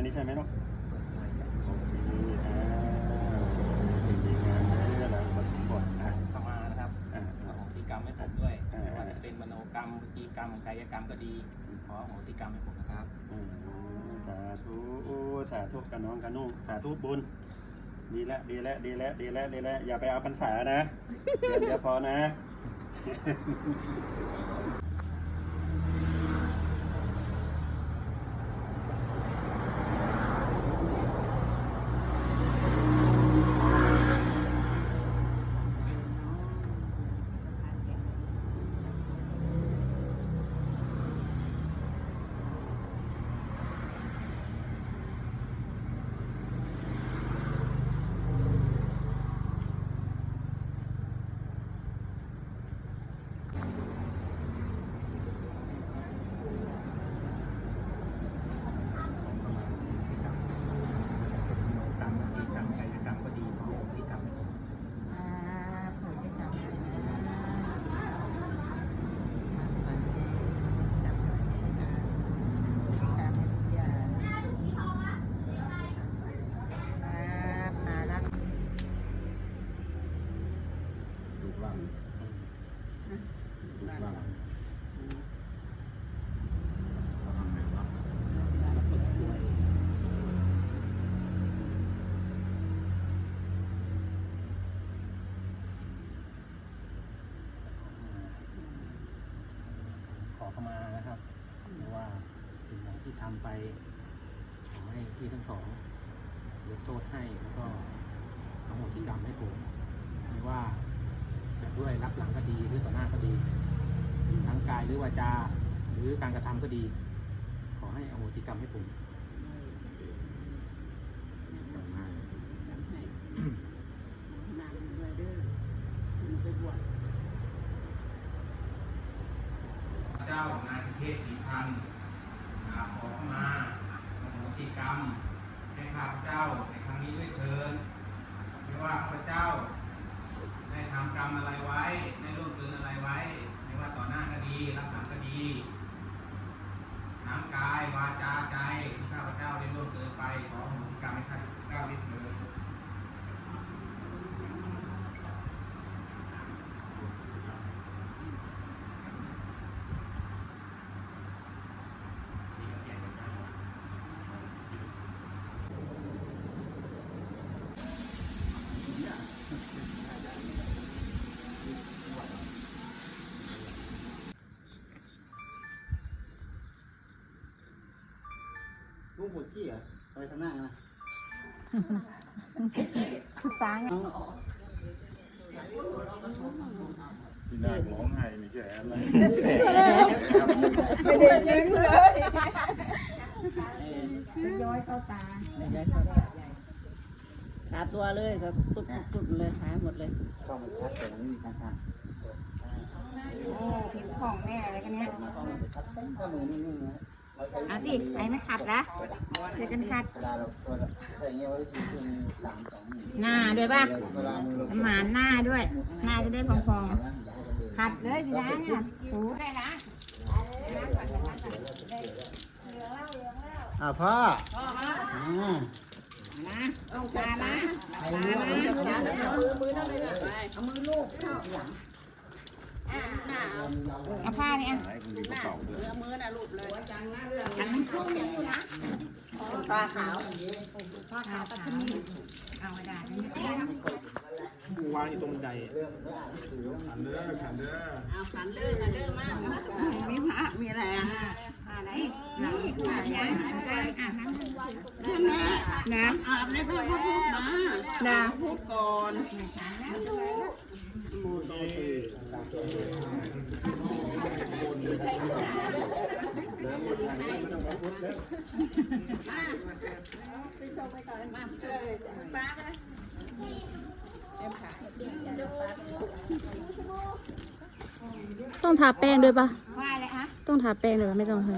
กอันนี้ใช่ไหมลูกโอเคอ่าดีงามเลยแล้วบทบทอะเข้ามานะครับอ่าขอโหติกรรมให้ผมด้วยอ่าไม่ว่าจะเป็นมโนกรรมวิจีกรรมกายกรรมก็ดีขอโหติกรรมให้ผมนะครับอืมสาธุสาธุกับน้องกับนุ่งสาธุบุญดีแล้วดีแล้วดีแล้วดีแล้วดีแล้วอย่าไปเอาพรรษานะเดือนเดียวพอนะ กรรมวิจีกรรมกายกรรมก็ดีขอโหติกรรมให้ผม อ่าผมจะทำอะไรนะมันจะจับอะไรนะตามให้ทุกอย่างครับมารับ ถูกว่าง ถูกว่างเขาทำไงวะรับฝึกด้วยขอขมานะครับเพราะว่าสิ่งไหนที่ทำไป ขอให้พี่ทั้งสองยกโทษให้แล้วก็อโหสิกรรมให้ผมไม่ว่าจะด้วยรับหลังก็ดีหรือต่อหน้าก็ดี ทั้งกายหรือวาจา หรือการกระทำก็ดี ขอให้อโหสิกรรมให้ผม จำง่าย เจ้านายสุเทพศรีพันธ์อ่าขอเข้ามาอโหสิกรรมให้ข้าพเจ้าในครั้งนี้ด้วยเถิดไม่ว่าข้าพเจ้า ได้ทำกรรมอะไรไว้ ได้ร่วมเกินอะไรไว้ ไม่ว่าต่อหน้าก็ดี รับหลังก็ดีน้ำกาย วาจาใจที่ข้าพเจ้าได้ร่วมเกินไป ขออโหสิกรรมให้ข้าพเจ้าด้วยเถิด ลุง ปวดขี้เหรอไปทางหน้านะสางที่หน้าร้องไห้ไม่ใช่อะไรไม่ได้ซึ้งเลยย้อยเข้าตาย้อยเข้าตาหาตัวเลยก็ตุ๊ดตุ๊ดเลยหาหมดเลยต้องมันชัดแต่ไม่มีการสั่งโอ้ผิวของแม่อะไรกันเนี้ยต้องมันชัดเต้นข้อมือนิ่งๆนะ เอาสิใครไม่ขัดละช่วยกันขัดเวลาเราตัวใส่เงี้ยไว้ที่ที่มีสามสองหนึ่งหน้าด้วยป่ะเวลามือเราหมานหน้าด้วย หน้าจะได้พองๆขัดเลยพี่ล้างอะถูได้ละอ่าพ่อพ่อมาอ่านะเอาตาละใครรู้ว่ามันจะทำเอามือมือนั่นเลยนะเอามือลูบเข้าหลัง เอาผ้าเนี่ยให้คุณดีกระเป๋าด้วยจังมันชุ่มอยู่นะผ้าขาวผ้าขาวขาวเอากระดาษนี่กูวางอยู่ตรงบันไดขันเด้อขันเด้อมีผ้ามีอะไรอะผ้าไหนนี่ผ้ายางผ้าอะน้ำอาบแล้วก็พูดมาน้ำพูดก่อน ต้องทาแป้งด้วยปะว่ะต้องทาแป้งด้วยปะไม่ต้องทา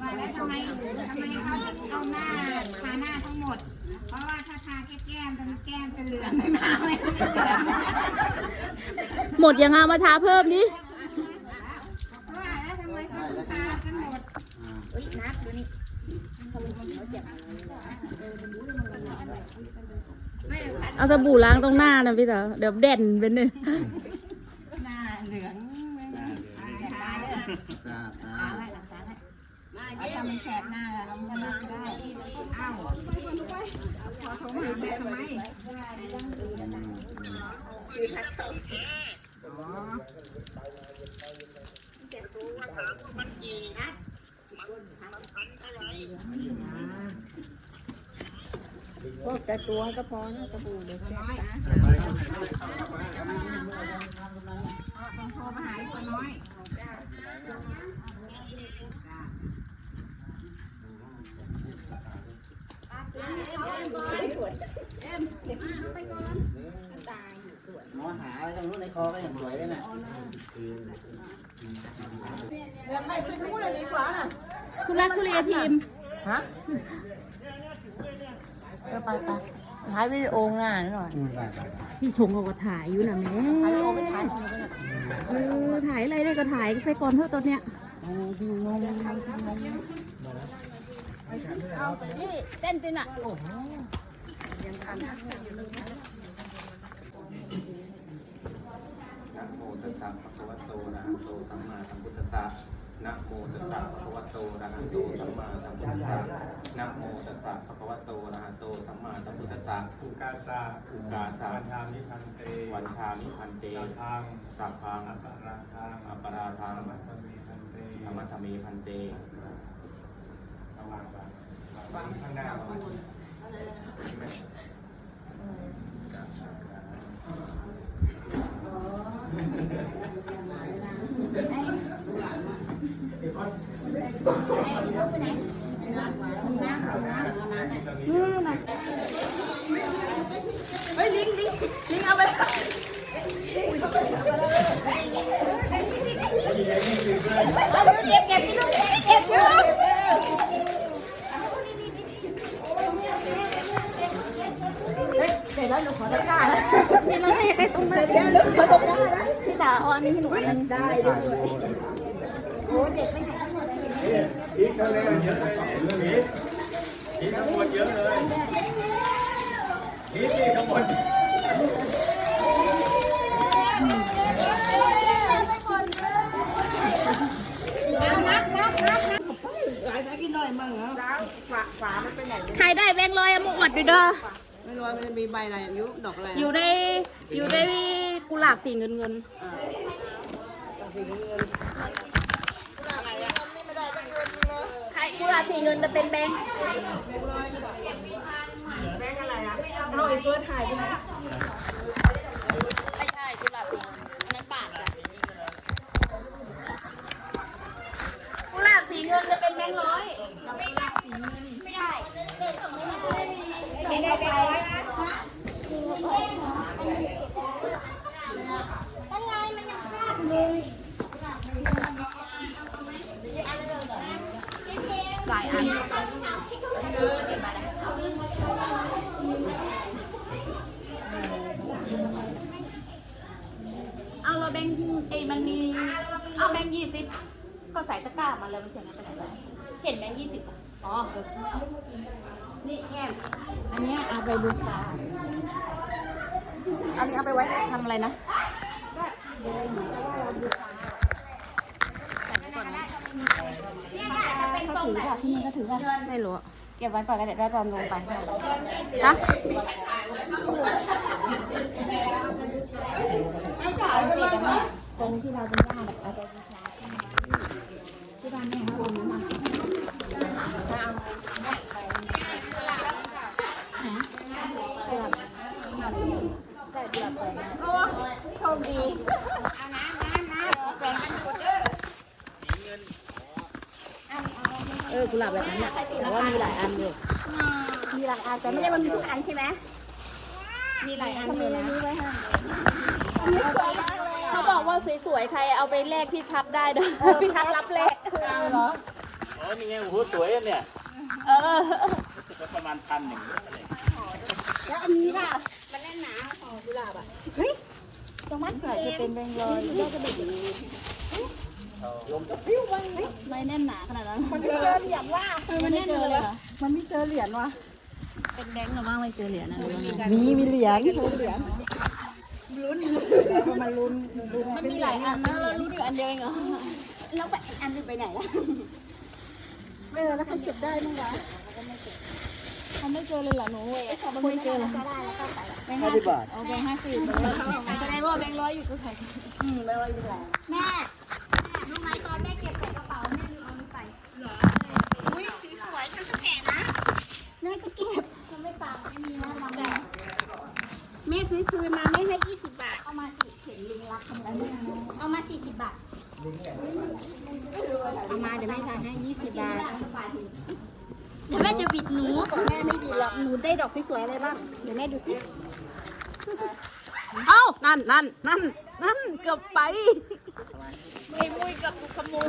ว่าแล้วทำไมทำไมเขาเอาหน้าทาหน้าทั้งหมด เพราะว่าถ้าทาแค่แก้มจะแก้มจะเหลืองหน้าไม่เหลือง หมดยังเอามาทาเพิ่มดิเขาถึงทากันหมดเอ้ยนับดูนี่เอาสบู่ล้างตรงหน้านะพี่สาวเดี๋ยวเด่นเป็นหนึ่งหน้าเหลืองตาเด้อตาตาให้หลังตาให้เอาทำมันแสบหน้าเราจะล้างได้อ้าวพอโทรมาแม่ทำไมอ๋อ พวกแต่ตัวก็พอนะสบู่เด็กแค่ตาต้องโทรมาหาอีกคนน้อยหมอหาอะไรตรงนู้นในคอก็ยังสวยเลยน่ะ ทุลักทุเลทีม ฮะไปไปถ่ายวิดีโอหน้าหน่อยอืมได้ได้พี่ชงเขาก็ถ่ายอยู่นะแม่ถ่ายวิดีโอไปถ่ายคนละเออถ่ายอะไรเลยก็ถ่ายไปก่อนเถอะตอนเนี้ยดูงงงงงงนี่เต้นสิน่ะ นะโมตั สสะภะคะวะโตอะระหะโตสัมมาสัมพุทธัสสะนะโมตัสสะภะคะวะโตอะระหะโตสัมมาสัมพุทธัสสะนะโมตัสสะภะคะวะโตอะระหะโตสัมมาสัมพุทธัสสะอุกาสะอุกาสะวันทามิพันเตวันทามิพันเตสัพพังสัพพังอัปปาราทังอัปปาราทังมัตตมีพันเตธรรมธรรมีพันเตระวังก่อนวางข้างหน้าก่อนนี่ เราให้ไปตรงนั้นเดี๋ยวเดี๋ยวขอตรงนั้นนะพี่สาวเอาอันนี้ให้หนูอันนึงได้อีกเท่าเลยเยอะเลยอีกอีกข้างบนเยอะเลยอีกอีกข้างบน หลายสายกินหน่อยมั่งเหรอฝาฝามันไปไหน ใครได้แบงค์ร้อยเอามาอวดด้วยเด้อ ไม่รู้ว่ามันมีใบ อะไรอายุดอกอะไรอยู่ในอยู่ในกุหลาบสีเงินเงินใครกุหลาบสีเงินจะเป็นแบงค์แบงอะไรอะเอาไอ้เฟิร์สถ่ายไปไหนไม่ใช่กุหลาบสีเงินอันนั้นบาทจ้ะกุหลาบสีเงินจะเป็นแบงค์ร้อยไม่ได้ไม่ได้ไม่ได้แบงค์ร้อยนะตั้งไงมันยังพลาดเลย หลายอันเอาเราแบงค์เอ้ยมันมีเอาแบงค์ยี่สิบก็ใส่ตะกร้ามาแล้วมันเขียนอะไรไปไหนวะเห็นแบงค์ยี่สิบอ๋อเอนี่แง่อันนี้เอาไปบูชาอันนี้เอาไปไว้ทำอะไรนะ เขาถือป่ะที่นี่เขาถือป่ะไม่รู้อะเก็บไว้ก่อนแล้วเดี๋ยวได้ตอนลงไปฮะตรงที่เราเป็นญาติเอาไปบูชาที่บ้านแม่เขาเอามา ถ้าเอาฮะเดือดใส่เดือดไปโอ้โชคดีเอาน้ำน้ำน้ำแบ่งกันกดเด้อเออกุหลาบแบบนั้นแหละแต่ว่ามีหลายอันอยู่ มีหลายอันแต่ไม่ได้มันมีทุกอันใช่ไหม มีหลายอันเลยนะเขาบอกว่าสวยๆ ใครเอาไปแลกที่พักได้ด้วยพี่พักรับแลกเหรออ๋อนี่ไงโอ้โหสวยอะเนี่ย เออก็ประมาณพันหนึ่งอะไรแล้วอันนี้ล่ะมันแน่นหนาของกุหลาบอะ เฮ้ยตรงมันเกิดจะเป็นแบงค์ร้อยก็จะเป็นอย่างนี้เอไม่แน่นหนาขนาดนั้น มันไม่เจอเหรียญว่ามันไม่เจอเลยเหรอมันไม่เจอเหรียญว่ะ เป็นแบงค์หรือว่าไม่เจอเหรียญนะหรือว่าไงมีมีเหรียญเหรียญลุ้นมันลุ้นลุ้นมันมีหลายอันนะเรารู้อยู่อันเดียวเองเหรอแล้วไปอันนึงไปไหนล่ะเออแล้วเขาเก็บได้มั้งวะเขาไม่เจอเลยเหรอหนูเว้ยเขาไม่เจอเลยแบงค์ห้าสิบบาทเอาแบงค์ห้าสิบแสดงว่าแบงค์ร้อยอยู่กับใครอืมแบงค์ร้อยอยู่กับใครแม่รู้ไหมตอนแม่เก็บใส่กระเป๋าแม่ลืมเอานี่ไปอุ้ยสีสวยจังแก่นะ แม่ก็เก็บจะไม่ฟังไม่มีนะฟังแม่ แม่ซื้อคืนมาไม่ให้ยี่สิบบาท เอามาสิเข็นลิงรักทำอะไรไม่รู้เอามาสี่สิบบาท เอามาเดี๋ยวแม่ทานให้ยี่สิบบาทเดี๋ยวแม่จะบิดหนู แม่ไม่ดีหรอก หนูได้ดอกสวยๆอะไรบ้าง เดี๋ยวแม่ดูสิ เอ้า นั่นนั่นนั่นนั่นเกือบไปมุยมุยกับขโมย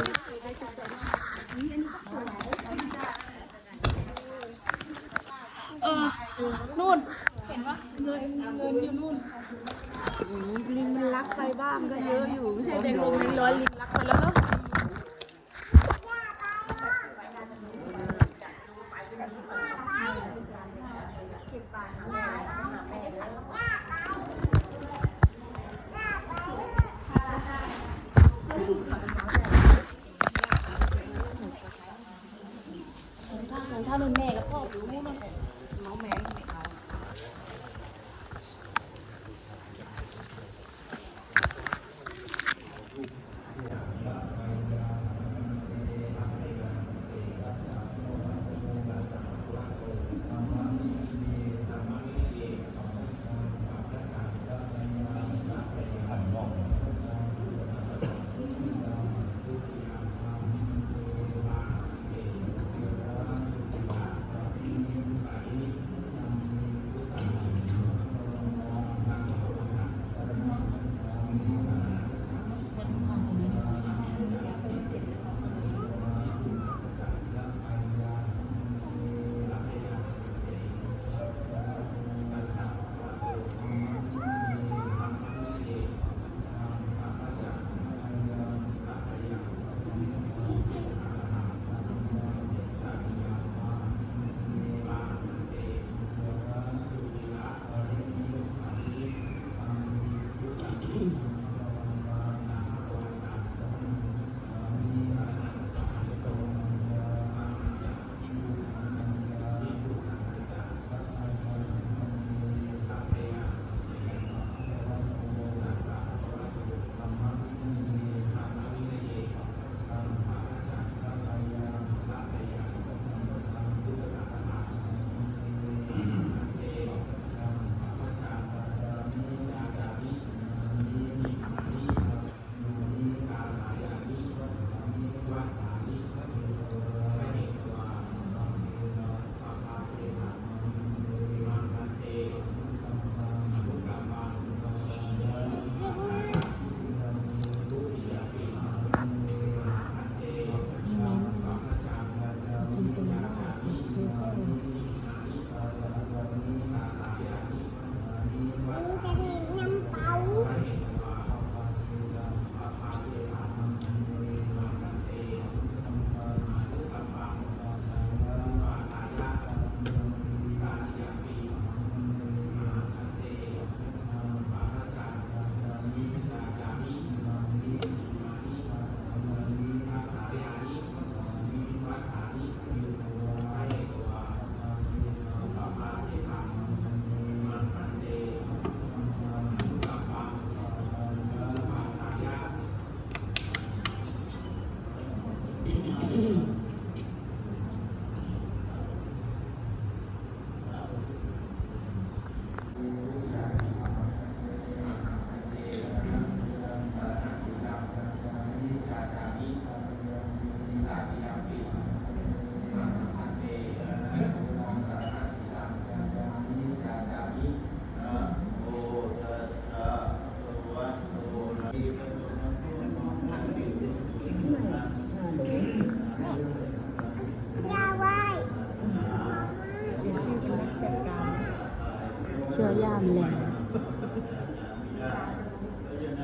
เออนู่น เห็นว่าเงินเงินอยู่นู่นลิงมันรักไปบ้างก็เยอะอยู่ ไม่ใช่แบงค์ลงแบงค์ร้อยลิงรักไปแล้วเนาะ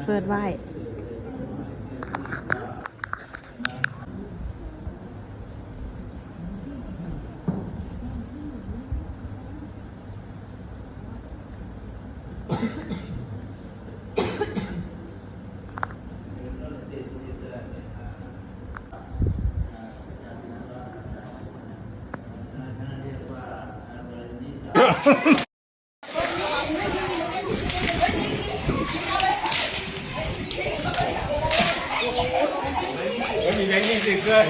เปิดไหว ไม่มีแบงค์ยี่สิบด้วย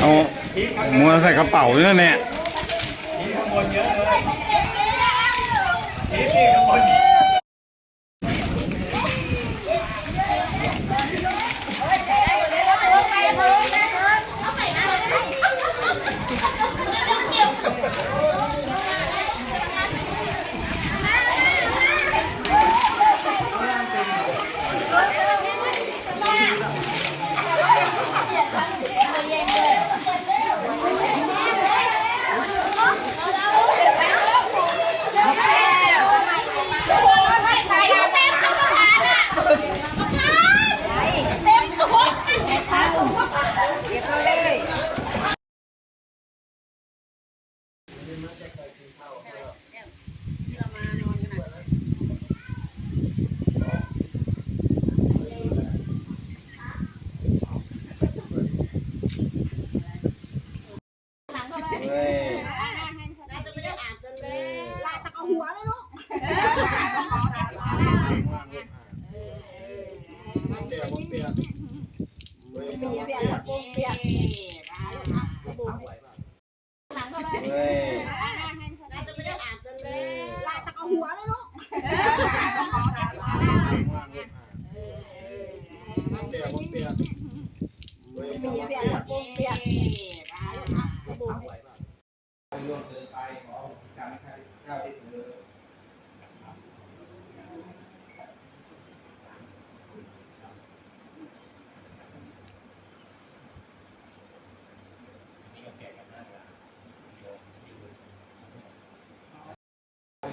เอา มัวใส่กระเป๋าด้วยนะเนี่ย นี่ข้างบนเยอะเลยนี่นี่ข้างบน เว้ย ลาตะกหัวเลยลูก เว้ย ลาตะกหัวเลยลูก ล่วงเกินไปขออโหสิกรรมให้ข้าพเจ้าได้เถิด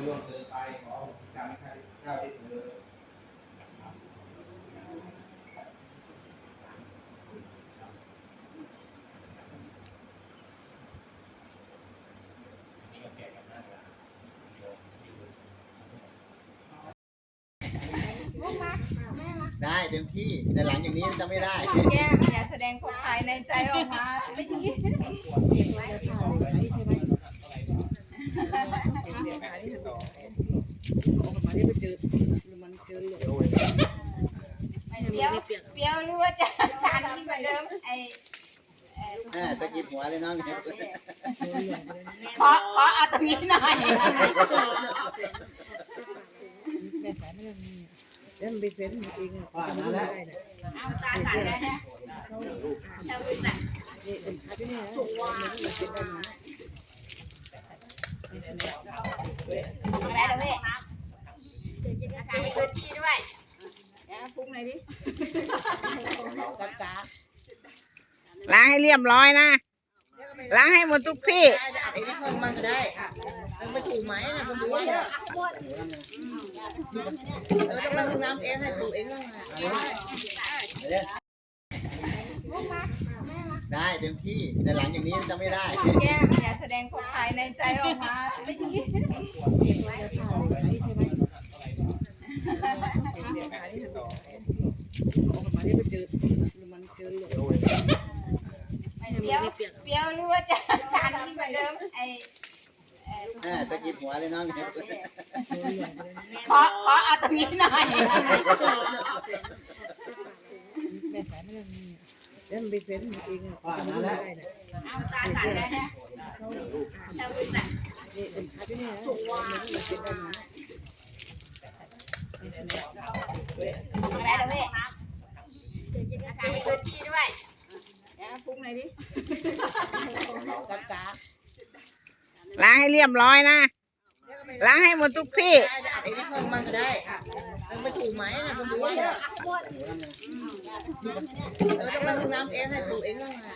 ล่วงเกินไป ขออโหสิกรรมให้ข้าพเจ้าได้เถิดได้เต็มที่แต่หลังจากนี้จะไม่ได้ แก้มอย่าแสดงความภายในใจออกมาไม่ดี เก็บไว้ ปรี้ยวเปรี้ยวรู้ว่าจะจานนี้เหมือนเดิมไอ้แม่ตะกิดหัวเลยน้องเนี่ยเพราะเพราะเอาตรนี้หน่อยว่ามาแล้วเอาตาสั่นเลยนะเอาไปสั่นอะ ไรเด้อเว้ยถ่ายตัวที่ด้วยเดี๋ยวพุงหน่อยดิล้างให้เรียบร้อยนะ ล้างให้หมดทุกที่ได้เต็ม ที่แต่หลังจากนี้จะไม่ได้ แก้มอย่าแสดงความภายในใจออกมาไม่ดีเปรี้ยวเปรี้ยวรู้ว่าจะจานนี้เหมือนเดิมไอ้แม่ตะกิดหัวเลยน้องเนี่ยเพราะเพราะเอาตรงนี้หน่อย ว่ามาแล้วเอาตาสั่เลยนะเอาไปสั่นอะไรเด้อเว้ยถ่ายตัวที่ด้วยเดี๋ยวพุงหน่อยดิล้างให้เรียบร้อยนะ ล้างให้หมดทุกที่ไยังไม่ถูกไหมนะคนดูว่าเราต้องไปห้องน้ำเองให้ถูกเองบ้างนะ